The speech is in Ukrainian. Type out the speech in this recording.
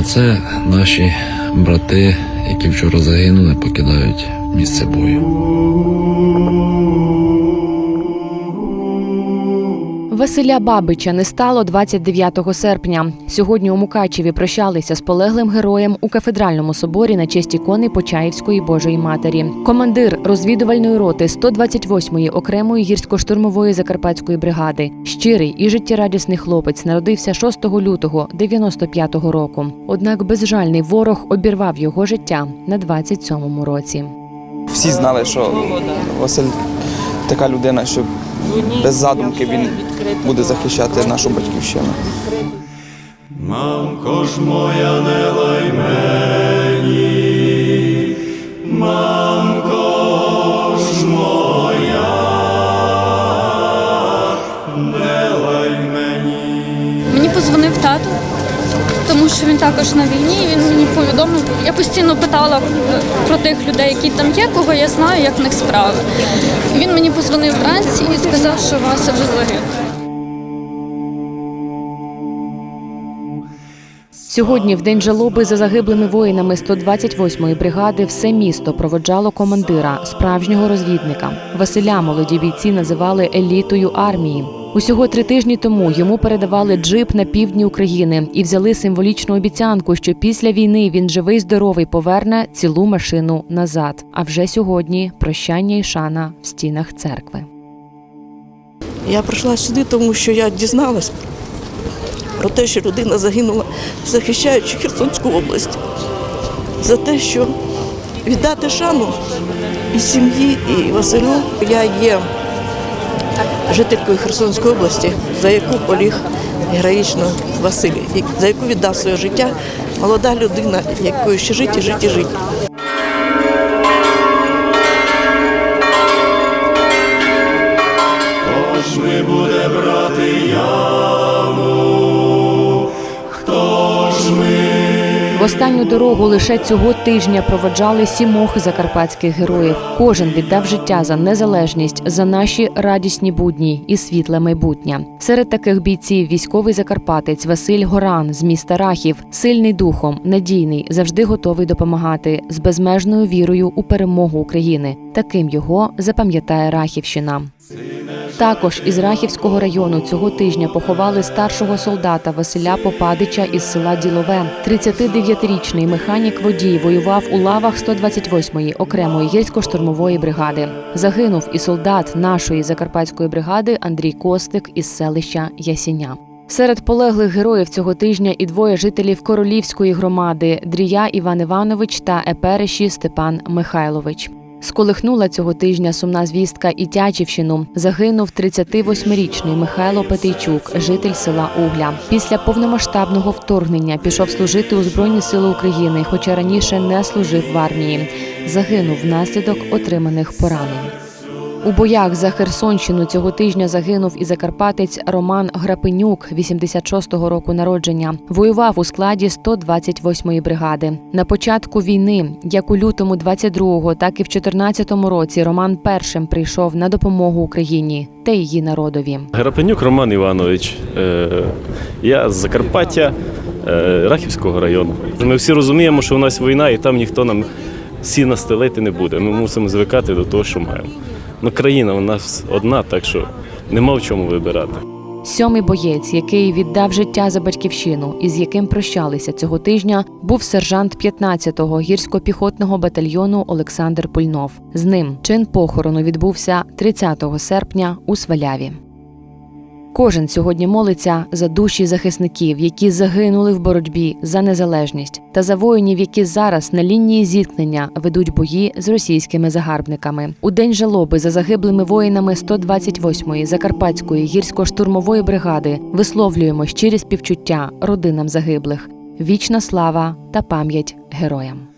А це наші брати, які вчора загинули, покидають місце бою. Василя Бабича не стало 29 серпня. Сьогодні у Мукачеві прощалися з полеглим героєм у кафедральному соборі на честь ікони Почаївської Божої Матері. Командир розвідувальної роти 128-ї окремої гірсько-штурмової закарпатської бригади. Щирий і життєрадісний хлопець народився 6 лютого 95-го року. Однак безжальний ворог обірвав його життя на 27-му році. Всі знали, що Василь така людина, що без задумки він буде захищати нашу батьківщину. Мамко ж моя не лай мені, мамко ж моя, не лай мені. Мені позвонив тато, тому що він також на війні. Він мені повідомив. Я постійно питала е, про тих людей, які там є, кого я знаю, як в них справи. Він мені позвонив вранці і сказав, що Вася вже загинув. Сьогодні, в день жалоби за загиблими воїнами 128-ї бригади, все місто проводжало командира, справжнього розвідника. Василя молоді бійці називали елітою армії. Усього три тижні тому йому передавали джип на півдні України і взяли символічну обіцянку, що після війни він живий здоровий поверне цілу машину назад. А вже сьогодні прощання і шана в стінах церкви. Я прийшла сюди, тому що я дізналась про те, що людина загинула, захищаючи Херсонську область, за те, що віддати шану і сім'ї, і Василю. Я є жителькою Херсонської області, за яку поліг героїчно Василь, за яку віддав своє життя молода людина, якою ще жить і жить і жить. В останню дорогу лише цього тижня проводжали сімох закарпатських героїв. Кожен віддав життя за незалежність, за наші радісні будні і світле майбутнє. Серед таких бійців військовий закарпатець Василь Горан з міста Рахів, сильний духом, надійний, завжди готовий допомагати з безмежною вірою у перемогу України. Таким його запам'ятає Рахівщина. Також із Рахівського району цього тижня поховали старшого солдата Василя Попадича із села Ділове. 39-річний механік водій воював у лавах 128-ї окремої гірсько-штурмової бригади. Загинув і солдат нашої закарпатської бригади Андрій Костик із селища Ясіня. Серед полеглих героїв цього тижня і двоє жителів Королівської громади Дрія Іван Іванович та Епереші Степан Михайлович. Сколихнула цього тижня сумна звістка і Тячівщину. Загинув 38-річний Михайло Петейчук, житель села Угля. Після повномасштабного вторгнення пішов служити у Збройні Сили України, хоча раніше не служив в армії. Загинув внаслідок отриманих поранень. У боях за Херсонщину цього тижня загинув і закарпатець Роман Грапенюк, 86-го року народження. Воював у складі 128-ї бригади. На початку війни, як у лютому 22-го, так і в 14-му році, Роман першим прийшов на допомогу Україні та її народові. Грапенюк Роман Іванович. Е, Я з Закарпаття, е, Рахівського району. Ми всі розуміємо, що у нас війна і там ніхто нам сіна стелити не буде. Ми мусимо звикати до того, що маємо. Ну, країна у нас одна, так що нема в чому вибирати. Сьомий боєць, який віддав життя за батьківщину і з яким прощалися цього тижня, був сержант 15-го гірсько-піхотного батальйону Олександр Пульнов. З ним чин похорону відбувся 30 серпня у Сваляві. Кожен сьогодні молиться за душі захисників, які загинули в боротьбі за незалежність, та за воїнів, які зараз на лінії зіткнення ведуть бої з російськими загарбниками. У день жалоби за загиблими воїнами 128-ї закарпатської гірсько-штурмової бригади висловлюємо щирі співчуття родинам загиблих. Вічна слава та пам'ять героям.